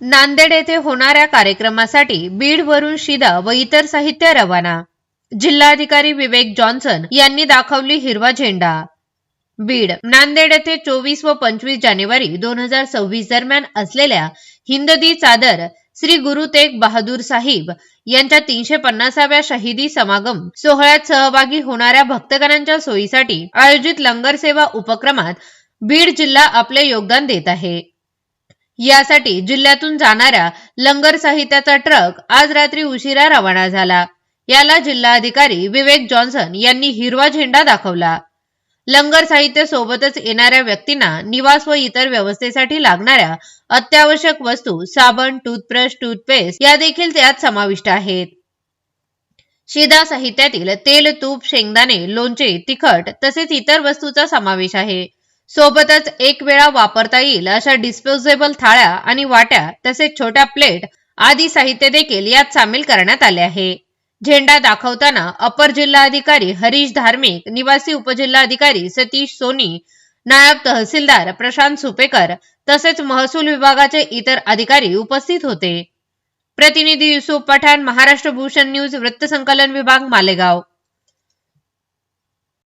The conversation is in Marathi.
नांदेड येथे होणाऱ्या कार्यक्रमासाठी बीडवरून शिदा व इतर साहित्य रवाना. जिल्हाधिकारी विवेक जॉन्सन यांनी दाखवली हिरवा झेंडा. बीड नांदेड येथे चोवीस व पंचवीस जानेवारी दोन हजार सव्वीस दरम्यान असलेल्या हिंददी चादर श्री गुरु तेग बहादूर साहिब यांच्या तीनशे पन्नासाव्या शहीदी समागम सोहळ्यात सहभागी होणाऱ्या भक्तगणांच्या सोयीसाठी आयोजित लंगर सेवा उपक्रमात बीड जिल्हा आपले योगदान देत आहे. यासाठी जिल्ह्यातून जाणाऱ्या लंगर साहित्याचा ट्रक आज रात्री उशिरा रवाना झाला. याला जिल्हाधिकारी विवेक जॉन्सन यांनी हिरवा झेंडा दाखवला. लंगर साहित्य सोबतच येणाऱ्या व्यक्तींना निवास व इतर व्यवस्थेसाठी लागणाऱ्या अत्यावश्यक वस्तू साबण टूथब्रश टूथपेस्ट या देखील त्यात समाविष्ट आहेत. शिदा साहित्यातील तेल तूप शेंगदाणे लोणचे तिखट तसेच इतर वस्तूचा समावेश आहे. सोबतच एक वेळा वापरता येईल अशा डिस्पोजेबल थाळ्या आणि वाट्या तसेच छोट्या प्लेट आदी साहित्य देखील यात सामील करण्यात आले आहे. झेंडा दाखवताना अपर जिल्हाधिकारी हरीश धार्मिक निवासी उपजिल्हाधिकारी सतीश सोनी नायब तहसीलदार प्रशांत सुपेकर तसेच महसूल विभागाचे इतर अधिकारी उपस्थित होते. प्रतिनिधी युसुफ पठाण महाराष्ट्र भूषण न्यूज वृत्तसंकलन विभाग मालेगाव.